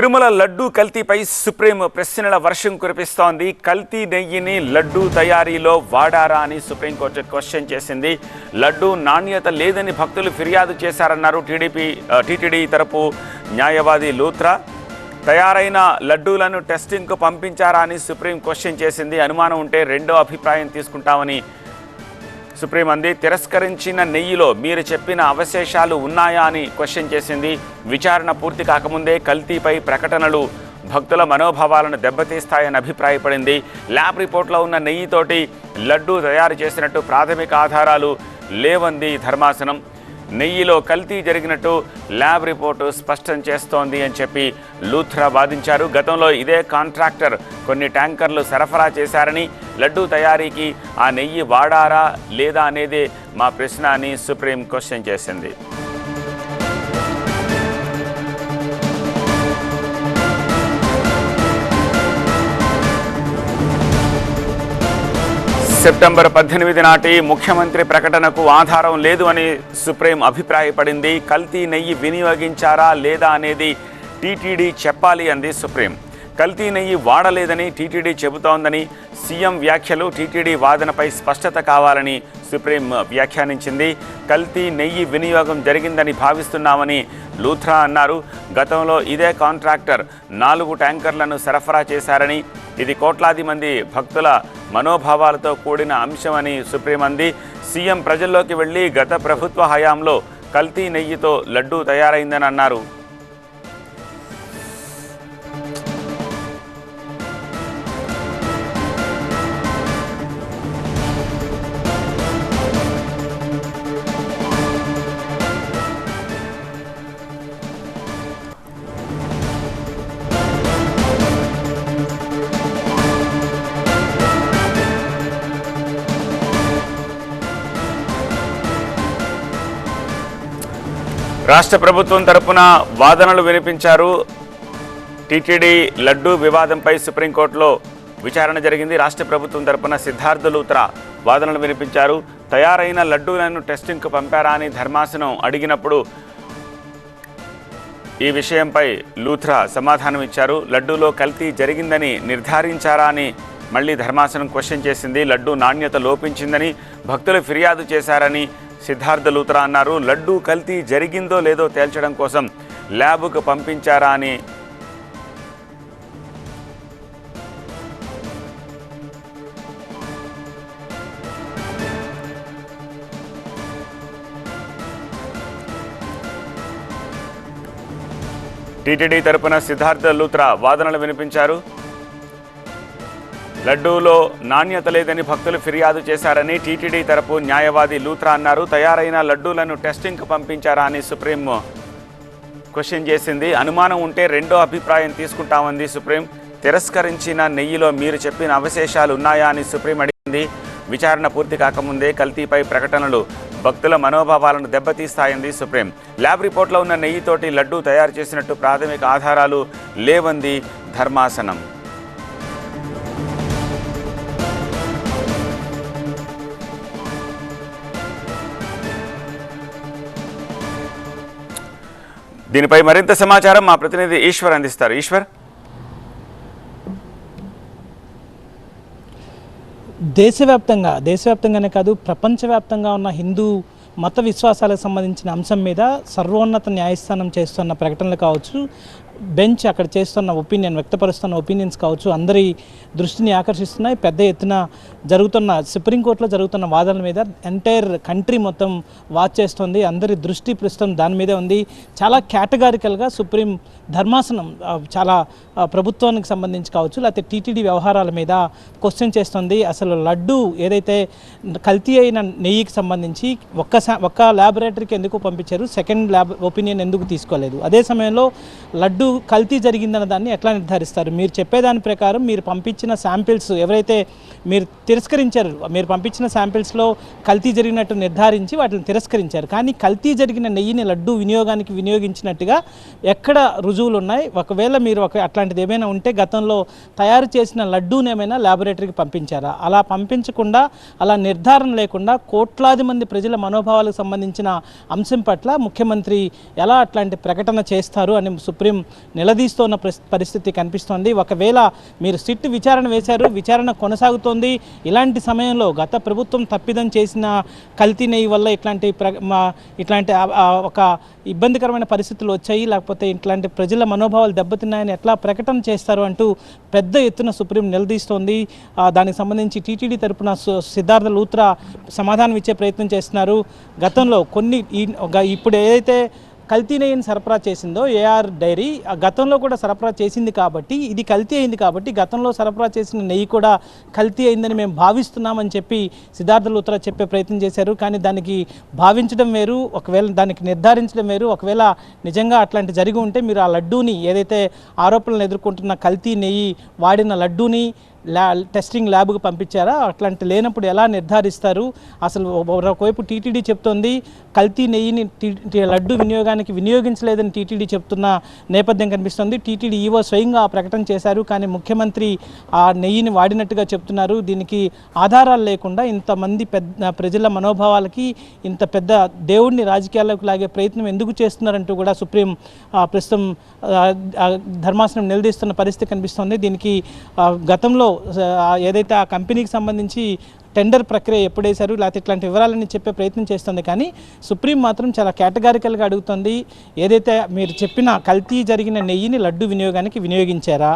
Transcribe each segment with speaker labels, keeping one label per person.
Speaker 1: Tirumala laddu కల్తీపై supreme ప్రశ్నల వర్షం కురిపిస్తోంది. కల్తీ నెయ్యిని లడ్డూ తయారీలో వాడారా అని సుప్రీంకోర్టు క్వశ్చన్ చేసింది. లడ్డూ నాణ్యత లేదని భక్తులు ఫిర్యాదు చేశారన్నారు టీడీపీ టీటీడీ తరపు న్యాయవాది లూత్రా. తయారైన లడ్డూలను టెస్టింగ్కు పంపించారా అని సుప్రీం క్వశ్చన్ చేసింది. అనుమానం ఉంటే రెండో అభిప్రాయం తీసుకుంటామని సుప్రీం అంది తిరస్కరించిన నెయ్యిలో మీరు చెప్పిన అవశేషాలు ఉన్నాయా అని క్వశ్చన్ చేసింది. విచారణ పూర్తి కాకముందే కల్తీపై ప్రకటనలు. భక్తుల మనోభావాలను దెబ్బతీస్తాయని అభిప్రాయపడింది. ల్యాబ్ రిపోర్ట్లో ఉన్న నెయ్యితోటి లడ్డూ తయారు చేసినట్టు ప్రాథమిక ఆధారాలు లేవంది ధర్మాసనం. నెయ్యిలో కల్తీ జరిగినట్టు ల్యాబ్ రిపోర్టు స్పష్టం చేస్తోంది అని చెప్పి లూథ్రా వాదించారు. గతంలో ఇదే కాంట్రాక్టర్ కొన్ని ట్యాంకర్లు సరఫరా చేశారని లడ్డూ తయారీకి ఆ నెయ్యి వాడారా లేదా అనేది మా ప్రశ్న అని సుప్రీం క్వశ్చన్ చేసింది. సెప్టెంబర్ పద్దెనిమిది నాటి ముఖ్యమంత్రి ప్రకటనకు ఆధారం లేదు అని సుప్రీం అభిప్రాయపడింది. కల్తీ నెయ్యి వినియోగించారా లేదా అనేది టీటీడీ చెప్పాలి అంది సుప్రీం. కల్తీ నెయ్యి వాడలేదని టీటీడీ చెబుతోందని సీఎం వ్యాఖ్యలు టీటీడీ వాదనపై స్పష్టత కావాలని సుప్రీం వ్యాఖ్యానించింది. కల్తీ నెయ్యి వినియోగం జరిగిందని భావిస్తున్నామని లూథ్రా అన్నారు. గతంలో ఇదే కాంట్రాక్టర్ నాలుగు ట్యాంకర్లను సరఫరా చేశారని ఇది కోట్లాది మంది భక్తుల మనోభావాలతో కూడిన అంశమని సుప్రీం అంది సీఎం ప్రజల్లోకి వెళ్ళి గత ప్రభుత్వ హయాంలో కల్తీ నెయ్యితో లడ్డూ తయారైందని అన్నారు రాష్ట్ర ప్రభుత్వం తరపున వాదనలు వినిపించారు. టీటీడీ లడ్డూ వివాదంపై సుప్రీంకోర్టులో విచారణ జరిగింది. రాష్ట్ర ప్రభుత్వం తరపున సిద్ధార్థ లూత్రా వాదనలు వినిపించారు. తయారైన లడ్డూలను టెస్టింగ్కు పంపారా అని ధర్మాసనం అడిగినప్పుడు ఈ విషయంపై లూథ్రా సమాధానం ఇచ్చారు. లడ్డూలో కల్తీ జరిగిందని నిర్ధారించారా అని మళ్ళీ ధర్మాసనం క్వశ్చన్ చేసింది. లడ్డూ నాణ్యత లోపించిందని భక్తులు ఫిర్యాదు చేశారని సిద్ధార్థ లూత్రా అన్నారు లడ్డూ కల్తీ జరిగిందో లేదో తేల్చడం కోసం ల్యాబ్కు పంపించారా అని టీటీడీ తరపున సిద్ధార్థ లూత్రా వాదనలు వినిపించారు. లడ్డూలో నాణ్యత లేదని భక్తులు ఫిర్యాదు చేశారని టీటీడీ తరపు న్యాయవాది లూత్రా అన్నారు. తయారైన లడ్డూలను టెస్టింగ్కు పంపించారా అని సుప్రీం క్వశ్చన్ చేసింది. అనుమానం ఉంటే రెండో అభిప్రాయం తీసుకుంటామంది సుప్రీం. తిరస్కరించిన నెయ్యిలో మీరు చెప్పిన అవశేషాలు ఉన్నాయా అని సుప్రీం అడిగింది. విచారణ పూర్తి కాకముందే కల్తీపై ప్రకటనలు. భక్తుల మనోభావాలను దెబ్బతీస్తాయంది సుప్రీం. ల్యాబ్ రిపోర్ట్లో ఉన్న నెయ్యితోటి లడ్డూ తయారు చేసినట్టు ప్రాథమిక ఆధారాలు లేవంది ధర్మాసనం. దీనిపై మరింత సమాచారం మా ప్రతినిధి ఈశ్వర్ అందిస్తారు. ఈశ్వర్?
Speaker 2: దేశవ్యాప్తంగా దేశవ్యాప్తంగానే కాదు ప్రపంచవ్యాప్తంగా ఉన్న హిందూ మత విశ్వాసాలకు సంబంధించిన అంశం మీద సర్వోన్నత న్యాయస్థానం చేస్తున్న ప్రకటనలు కావచ్చు బెంచ్ అక్కడ చేస్తున్న ఒపీనియన్ వ్యక్తపరుస్తున్న ఒపీనియన్స్ కావచ్చు అందరి దృష్టిని ఆకర్షిస్తున్నాయి. పెద్ద ఎత్తున జరుగుతున్న సుప్రీంకోర్టులో జరుగుతున్న వాదనల మీద ఎంటైర్ కంట్రీ మొత్తం వాచ్ చేస్తుంది. అందరి దృష్టి ప్రస్తుతం దాని మీదే ఉంది. చాలా కేటగారికల్గా సుప్రీం ధర్మాసనం చాలా ప్రభుత్వానికి సంబంధించి కావచ్చు లేకపోతే టీటీడీ వ్యవహారాల మీద క్వశ్చన్ చేస్తుంది. అసలు లడ్డు ఏదైతే కల్తీ అయిన నెయ్యికి సంబంధించి ఒక్క ఒక్క ల్యాబొరేటరీకి ఎందుకు పంపించారు? సెకండ్ ల్యాబ్ ఒపీనియన్ ఎందుకు తీసుకోలేదు? అదే సమయంలో లడ్డు కల్తీ జరిగిందన్న దాన్ని ఎట్లా నిర్ధారిస్తారు? మీరు చెప్పేదాని ప్రకారం మీరు పంపించిన శాంపిల్స్ ఎవరైతే మీరు తిరస్కరించారు మీరు పంపించిన శాంపిల్స్లో కల్తీ జరిగినట్టు నిర్ధారించి వాటిని తిరస్కరించారు. కానీ కల్తీ జరిగిన నెయ్యిని లడ్డు వినియోగానికి వినియోగించినట్టుగా ఎక్కడ రుజువులు ఉన్నాయి? ఒకవేళ మీరు ఒక అట్లాంటిది ఏమైనా ఉంటే గతంలో తయారు చేసిన లడ్డూని ఏమైనా ల్యాబొరేటరీకి పంపించారా? అలా పంపించకుండా అలా నిర్ధారణ లేకుండా కోట్లాది మంది ప్రజల మనోభావాలకు సంబంధించిన అంశం పట్ల ముఖ్యమంత్రి ఎలా అట్లాంటి ప్రకటన చేస్తారు అని సుప్రీం నిలదీస్తున్న పరిస్థితి కనిపిస్తోంది. ఒకవేళ మీరు సిట్ విచారణ వేశారు విచారణ కొనసాగుతోంది. ఇలాంటి సమయంలో గత ప్రభుత్వం తప్పిదం చేసిన కల్తీ నెయ్యి వల్ల ఇట్లాంటి ప్ర ఇట్లాంటి ఒక ఇబ్బందికరమైన పరిస్థితులు వచ్చాయి. లేకపోతే ఇట్లాంటి ప్రజల మనోభావాలు దెబ్బతిన్నాయని ఎట్లా ప్రకటన చేస్తారు అంటూ పెద్ద ఎత్తున సుప్రీం నిలదీస్తోంది. దానికి సంబంధించి టీటీడీ తరపున సు- సిద్ధార్థ లూత్రా సమాధానం ఇచ్చే ప్రయత్నం చేస్తున్నారు. గతంలో కొన్ని ఒక- ఇప్పుడు ఏదైతే కల్తీ నెయ్యిని సరఫరా చేసిందో ఏఆర్ డైరీ ఆ గతంలో కూడా సరఫరా చేసింది కాబట్టి ఇది కల్తీ అయింది కాబట్టి గతంలో సరఫరా చేసిన నెయ్యి కూడా కల్తీ అయిందని మేము భావిస్తున్నామని చెప్పి సిద్ధార్థ లూత్రా చెప్పే ప్రయత్నం చేశారు. కానీ దానికి భావించడం వేరు ఒకవేళ దానికి నిర్ధారించడం వేరు ఒకవేళ నిజంగా అట్లాంటి జరిగి ఉంటే మీరు ఆ లడ్డూని ఏదైతే ఆరోపణలు ఎదుర్కొంటున్న కల్తీ నెయ్యి వాడిన లడ్డూని ల్యా టెస్టింగ్ ల్యాబ్కు పంపించారా? అట్లాంటి లేనప్పుడు ఎలా నిర్ధారిస్తారు? అసలు ఒకవైపు టీటీడీ చెప్తోంది కల్తీ నెయ్యిని టీ- లడ్డు వినియోగానికి వినియోగించలేదని టీటీడీ చెప్తున్న నేపథ్యం కనిపిస్తుంది. టీటీడీ ఈవో స్వయంగా ఆ ప్రకటన చేశారు కానీ ముఖ్యమంత్రి ఆ నెయ్యిని వాడినట్టుగా చెప్తున్నారు. దీనికి ఆధారాలు లేకుండా ఇంతమంది పెద్ద ప్రజల మనోభావాలకి ఇంత పెద్ద దేవుడిని రాజకీయాల్లోకి లాగే ప్రయత్నం ఎందుకు చేస్తున్నారంటూ కూడా సుప్రీం ప్రస్తుతం ధర్మాసనం నిలదీస్తున్న పరిస్థితి కనిపిస్తోంది. దీనికి గతంలో ఏదైతే ఆ కంపెనీకి సంబంధించి టెండర్ ప్రక్రియ ఎప్పుడేశారు లేకపోతే ఇట్లాంటి వివరాలని చెప్పే ప్రయత్నం చేస్తుంది. కానీ సుప్రీం మాత్రం చాలా కేటగారికల్గా అడుగుతుంది. ఏదైతే మీరు చెప్పిన కల్తీ జరిగిన నెయ్యిని లడ్డు వినియోగానికి వినియోగించారా?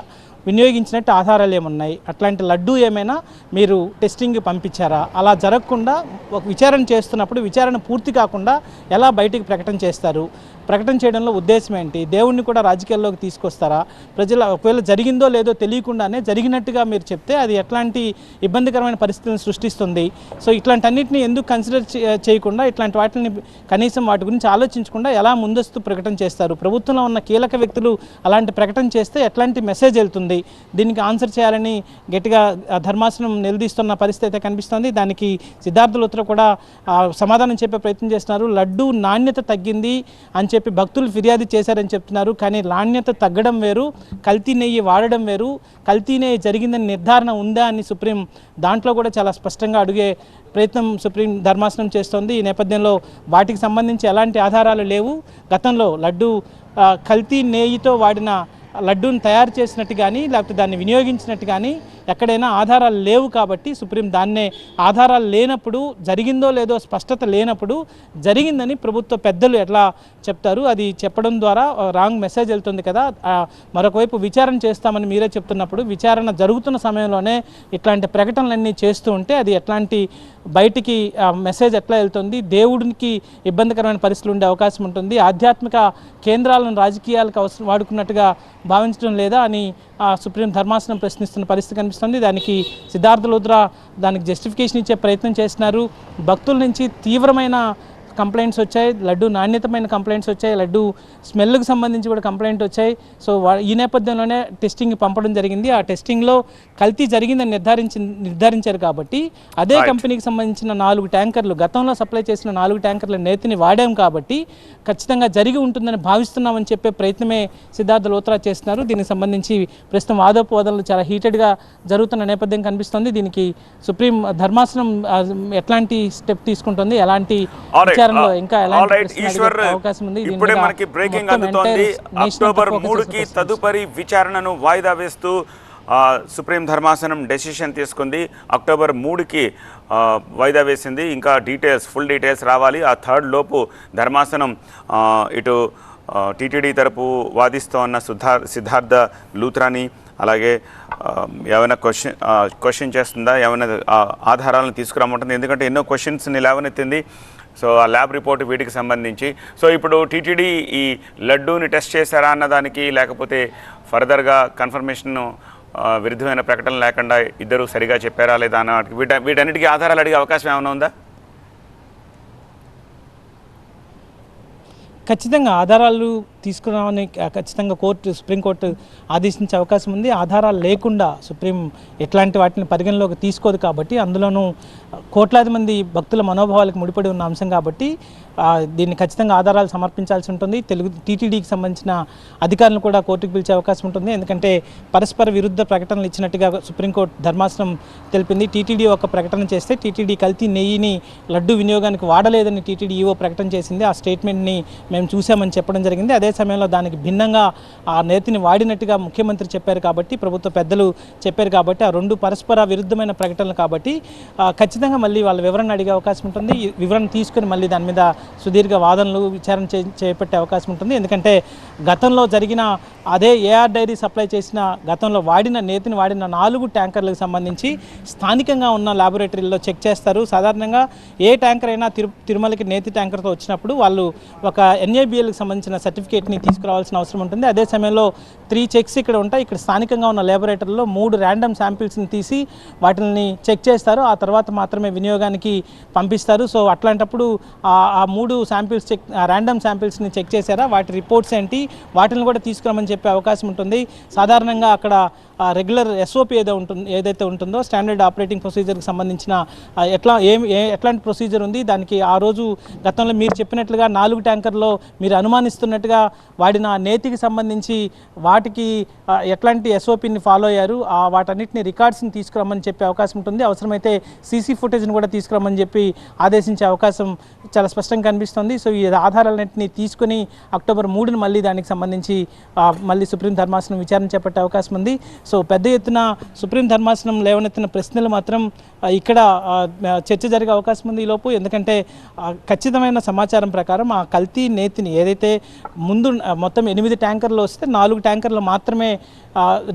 Speaker 2: వినియోగించినట్టు ఆధారాలు ఏమున్నాయి? అట్లాంటి లడ్డు ఏమైనా మీరు టెస్టింగ్ పంపించారా? అలా జరగకుండా ఒక విచారణ చేస్తున్నప్పుడు విచారణ పూర్తి కాకుండా ఎలా బయటికి ప్రకటన చేస్తారు? ప్రకటన చేయడంలో ఉద్దేశం ఏంటి? దేవుణ్ణి కూడా రాజకీయాల్లోకి తీసుకొస్తారా? ప్రజల ఒకవేళ జరిగిందో లేదో తెలియకుండానే జరిగినట్టుగా మీరు చెప్తే అది ఎట్లాంటి ఇబ్బందికరమైన పరిస్థితులను సృష్టిస్తుంది? సో ఇట్లాంటన్నిటిని ఎందుకు కన్సిడర్ చేయకుండా ఇట్లాంటి వాటిని కనీసం వాటి గురించి ఆలోచించకుండా ఎలా ముందస్తు ప్రకటన చేస్తారు? ప్రభుత్వంలో ఉన్న కీలక వ్యక్తులు అలాంటి ప్రకటన చేస్తే ఎట్లాంటి మెసేజ్ వెళ్తుంది? దీనికి ఆన్సర్ చేయాలని గట్టిగా ధర్మాసనం నిలదీస్తున్న పరిస్థితి అయితే కనిపిస్తుంది. దానికి సిద్ధార్థ లూత్రా కూడా సమాధానం చెప్పే ప్రయత్నం చేస్తున్నారు. లడ్డు నాణ్యత తగ్గింది అని చెప్పి భక్తులు ఫిర్యాదు చేశారని చెప్తున్నారు. కానీ నాణ్యత తగ్గడం వేరు కల్తీ నెయ్యి వాడడం వేరు కల్తీ నెయ్యి జరిగిందని నిర్ధారణ ఉందా అని సుప్రీం దాంట్లో కూడా చాలా స్పష్టంగా అడిగే ప్రయత్నం సుప్రీం ధర్మాసనం చేస్తోంది. ఈ నేపథ్యంలో వాటికి సంబంధించి ఎలాంటి ఆధారాలు లేవు. గతంలో లడ్డు కల్తీ నెయ్యితో వాడిన లడ్డూను తయారు చేసినట్టు కానీ లేకపోతే దాన్ని వినియోగించినట్టు కానీ ఎక్కడైనా ఆధారాలు లేవు కాబట్టి సుప్రీం దాన్నే ఆధారాలు లేనప్పుడు జరిగిందో లేదో స్పష్టత లేనప్పుడు జరిగిందని ప్రభుత్వ పెద్దలు ఎట్లా చెప్తారు? అది చెప్పడం ద్వారా రాంగ్ మెసేజ్ వెళ్తుంది కదా. మరొకవైపు విచారణ చేస్తామని మీరే చెప్తున్నప్పుడు విచారణ జరుగుతున్న సమయంలోనే ఇట్లాంటి ప్రకటనలన్నీ చేస్తూ ఉంటే అది ఎట్లాంటి బయటికి మెసేజ్ ఎట్లా వెళ్తుంది? దేవుడికి ఇబ్బందికరమైన పరిస్థితులు ఉండే అవకాశం ఉంటుంది. ఆధ్యాత్మిక కేంద్రాలను రాజకీయాలకు అవసరం వాడుకున్నట్టుగా భావించడం లేదా అని సుప్రీం ధర్మాసనం ప్రశ్నిస్తున్న పరిస్థితి కనిపిస్తుంది. దానికి సిద్ధార్థ లూద్రా దానికి జస్టిఫికేషన్ ఇచ్చే ప్రయత్నం చేస్తున్నారు. భక్తుల నుంచి తీవ్రమైన కంప్లైంట్స్ వచ్చాయి లడ్డు నాణ్యతమైన కంప్లైంట్స్ వచ్చాయి లడ్డు స్మెల్కి సంబంధించి కూడా కంప్లైంట్ వచ్చాయి. సో ఈ నేపథ్యంలోనే టెస్టింగ్ పంపడం జరిగింది. ఆ టెస్టింగ్లో కల్తీ జరిగిందని నిర్ధారించి నిర్ధారించారు కాబట్టి అదే కంపెనీకి సంబంధించిన నాలుగు ట్యాంకర్లు గతంలో సప్లై చేసిన నాలుగు ట్యాంకర్ల నేతిని వాడాం కాబట్టి ఖచ్చితంగా జరిగి ఉంటుందని భావిస్తున్నామని చెప్పే ప్రయత్నమే సిద్ధార్థ లోత్రా చేస్తున్నారు. దీనికి సంబంధించి ప్రస్తుతం వాదోపవాదాలు చాలా హీటెడ్గా జరుగుతున్న నేపథ్యం కనిపిస్తుంది. దీనికి సుప్రీం ధర్మాసనం ఎట్లాంటి స్టెప్ తీసుకుంటుంది? ఎలాంటి ఇంకా అడిగే
Speaker 1: ఈశ్వర్ ఇప్పుడే మనకి బ్రేకింగ్ అందుతోంది. అక్టోబర్ మూడుకి తదుపరి విచారణను వాయిదా వేస్తూ సుప్రీం ధర్మాసనం డెసిషన్ తీసుకుంది. అక్టోబర్ మూడుకి వాయిదా వేసింది. ఇంకా డీటెయిల్స్ ఫుల్ డీటెయిల్స్ రావాలి. ఆ థర్డ్ లోపు ధర్మాసనం ఇటు టీటీడీ తరపు వాదిస్తోన్న సుధా సిద్ధార్థ లూత్రాని అలాగే ఏమైనా క్వశ్చన్ క్వశ్చన్ చేస్తుందా? ఏమైనా ఆధారాలను తీసుకురమ్మంటుంది ఎందుకంటే ఎన్నో క్వశ్చన్స్ని లేవనెత్తింది సో ఆ ల్యాబ్ రిపోర్ట్ వీటికి సంబంధించి. సో ఇప్పుడు టీటీడీ ఈ లడ్డూని టెస్ట్ చేశారా అన్నదానికి లేకపోతే ఫర్దర్గా కన్ఫర్మేషన్ విరుద్ధమైన ప్రకటన లేకుండా ఇద్దరు సరిగా చెప్పారా లేదా అన్న వాటికి వీట వీటన్నిటికీ ఆధారాలు అడిగే అవకాశం ఏమైనా ఉందా?
Speaker 2: ఖచ్చితంగా ఆధారాలు తీసుకురావని ఖచ్చితంగా కోర్టు సుప్రీంకోర్టు ఆదేశించే అవకాశం ఉంది. ఆధారాలు లేకుండా సుప్రీం ఎట్లాంటి వాటిని పరిగణలోకి తీసుకోదు కాబట్టి అందులోనూ కోట్లాది మంది భక్తుల మనోభావాలకు ముడిపడి ఉన్న అంశం కాబట్టి దీన్ని ఖచ్చితంగా ఆధారాలు సమర్పించాల్సి ఉంటుంది. తెలుగు టీటీడీకి సంబంధించిన అధికారులను కూడా కోర్టుకు పిలిచే అవకాశం ఉంటుంది. ఎందుకంటే పరస్పర విరుద్ధ ప్రకటనలు ఇచ్చినట్టుగా సుప్రీంకోర్టు ధర్మాసనం తెలిపింది. టీటీడీ ఒక ప్రకటన చేస్తే టీటీడీ కల్తీ నెయ్యిని లడ్డు వినియోగానికి వాడలేదని టీటీడీ ఈవో ప్రకటన చేసింది. ఆ స్టేట్మెంట్ని మేము చూసామని చెప్పడం జరిగింది. అదే సమయంలో దానికి భిన్నంగా ఆ నేతిని వాడినట్టుగా ముఖ్యమంత్రి చెప్పారు కాబట్టి ప్రభుత్వ పెద్దలు చెప్పారు కాబట్టి ఆ రెండు పరస్పర విరుద్ధమైన ప్రకటనలు కాబట్టి ఖచ్చితంగా మళ్ళీ వాళ్ళ వివరణ అడిగే అవకాశం ఉంటుంది. ఈ వివరణ తీసుకుని మళ్ళీ దాని మీద సుదీర్ఘ వాదనలు విచారణ చే చేపట్టే అవకాశం ఉంటుంది. ఎందుకంటే గతంలో జరిగిన అదే ఏఆర్ డైరీ సప్లై చేసిన గతంలో వాడిన నేతిని వాడిన నాలుగు ట్యాంకర్లకు సంబంధించి స్థానికంగా ఉన్న ల్యాబొరేటరీలో చెక్ చేస్తారు. సాధారణంగా ఏ ట్యాంకర్ అయినా తిరు తిరుమలకి నేతి ట్యాంకర్తో వచ్చినప్పుడు వాళ్ళు ఒక ఎన్ఏబిఎల్కి సంబంధించిన సర్టిఫికేట్ సర్టిఫికేట్ని తీసుకురావాల్సిన అవసరం ఉంటుంది. అదే సమయంలో త్రీ చెక్స్ ఇక్కడ ఉంటాయి. ఇక్కడ స్థానికంగా ఉన్న ల్యాబొరేటరీలో మూడు ర్యాండమ్ శాంపిల్స్ని తీసి వాటిని చెక్ చేస్తారు. ఆ తర్వాత మాత్రమే వినియోగానికి పంపిస్తారు. సో అట్లాంటప్పుడు ఆ మూడు శాంపిల్స్ చెక్ ర్యాండమ్ శాంపిల్స్ని చెక్ చేశారా? వాటి రిపోర్ట్స్ ఏంటి? వాటిని కూడా తీసుకురామని చెప్పే అవకాశం ఉంటుంది. సాధారణంగా అక్కడ రెగ్యులర్ ఎస్ఓపి ఏదో ఉంటుంది ఏదైతే ఉంటుందో స్టాండర్డ్ ఆపరేటింగ్ ప్రొసీజర్కి సంబంధించిన ఎట్లా ఏం ఏ ఎట్లాంటి ప్రొసీజర్ ఉంది? దానికి ఆ రోజు గతంలో మీరు చెప్పినట్లుగా నాలుగు ట్యాంకర్లో మీరు అనుమానిస్తున్నట్టుగా వాడిన నేతికి సంబంధించి వాటికి ఎట్లాంటి ఎస్ఓపిని ఫాలో అయ్యారు? ఆ వాటన్నిటిని రికార్డ్స్ని తీసుకురమ్మని చెప్పే అవకాశం ఉంటుంది. అవసరమైతే సీసీ ఫుటేజ్ని కూడా తీసుకురమ్మని చెప్పి ఆదేశించే అవకాశం చాలా స్పష్టంగా కనిపిస్తుంది. సో ఈ ఆధారాలన్నింటినీ తీసుకుని అక్టోబర్ మూడున మళ్ళీ దానికి సంబంధించి మళ్ళీ సుప్రీం ధర్మాసనం విచారణ చేపట్టే అవకాశం ఉంది. సో పెద్ద ఎత్తున సుప్రీం ధర్మాసనం లేవనెత్తిన ప్రశ్నలు మాత్రం ఇక్కడ చర్చ జరిగే అవకాశం ఉంది ఈలోపు ఎందుకంటే ఖచ్చితమైన సమాచారం ప్రకారం ఆ కల్తీ నేతిని ఏదైతే ముందు మొత్తం ఎనిమిది ట్యాంకర్లు వస్తే నాలుగు ట్యాంకర్లు మాత్రమే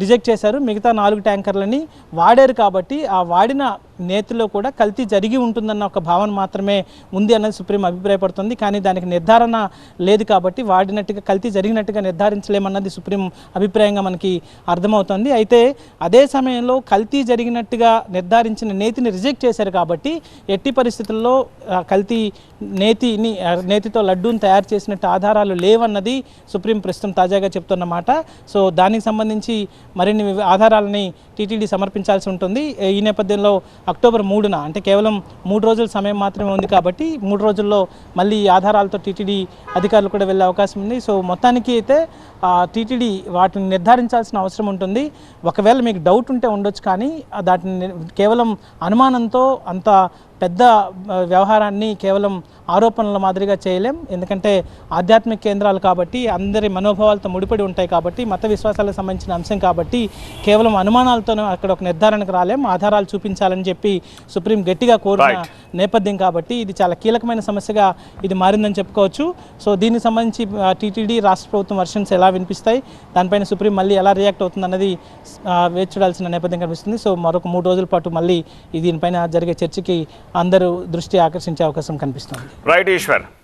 Speaker 2: రిజెక్ట్ చేశారు. మిగతా నాలుగు ట్యాంకర్లని వాడారు కాబట్టి ఆ వాడిన నేతిలో కూడా కల్తీ జరిగి ఉంటుందన్న ఒక భావన మాత్రమే ఉంది అన్నది సుప్రీం అభిప్రాయపడుతుంది. కానీ దానికి నిర్ధారణ లేదు కాబట్టి వాడినట్టుగా కల్తీ జరిగినట్టుగా నిర్ధారించలేమన్నది సుప్రీం అభిప్రాయంగా మనకి అర్థమవుతుంది. అయితే అదే సమయంలో కల్తీ జరిగినట్టుగా నిర్ధారించిన నేతిని రిజెక్ట్ చేశారు కాబట్టి ఎట్టి పరిస్థితుల్లో కల్తీ నేతిని నేతితో లడ్డూని తయారు చేసినట్టు ఆధారాలు లేవన్నది సుప్రీం ప్రస్తుతం తాజాగా చెప్తున్న మాట. సో దానికి సంబంధించి మరిన్ని ఆధారాలని టీటీడీ సమర్పించాల్సి ఉంటుంది. ఈ నేపథ్యంలో అక్టోబర్ మూడున అంటే కేవలం మూడు రోజుల సమయం మాత్రమే ఉంది కాబట్టి మూడు రోజుల్లో మళ్ళీ ఆధారాలతో టీటీడీ అధికారులు కూడా వెళ్ళే అవకాశం ఉంది. సో మొత్తానికి అయితే టీటీడీ వాటిని నిర్ధారించాల్సిన అవసరం ఉంటుంది. ఒకవేళ మీకు డౌట్ ఉంటే ఉండొచ్చు కానీ దాటిని కేవలం అనుమానంతో అంత పెద్ద వ్యవహారాన్ని కేవలం ఆరోపణల మాదిరిగా చేయలేం. ఎందుకంటే ఆధ్యాత్మిక కేంద్రాలు కాబట్టి అందరి మనోభావాలతో ముడిపడి ఉంటాయి కాబట్టి మత విశ్వాసాలకు సంబంధించిన అంశం కాబట్టి కేవలం అనుమానాలతోనే అక్కడ ఒక నిర్ధారణకు రాలేం. ఆధారాలు చూపించాలని చెప్పి సుప్రీం గట్టిగా కోరిన. నేపథ్యం కాబట్టి ఇది చాలా కీలకమైన సమస్యగా ఇది మారిందని చెప్పుకోవచ్చు. సో దీనికి సంబంధించి టీటీడీ రాష్ట్ర ప్రభుత్వం వర్షన్స్ ఎలా వినిపిస్తాయి దానిపైన సుప్రీం మళ్ళీ ఎలా రియాక్ట్ అవుతుంది అన్నది వేచి చూడాల్సిన నేపథ్యం కనిపిస్తుంది. సో మరొక మూడు రోజుల పాటు మళ్ళీ దీనిపైన జరిగే చర్చకి అందరూ దృష్టి ఆకర్షించే అవకాశం కనిపిస్తుంది.
Speaker 1: రైట్ ఈశ్వర్.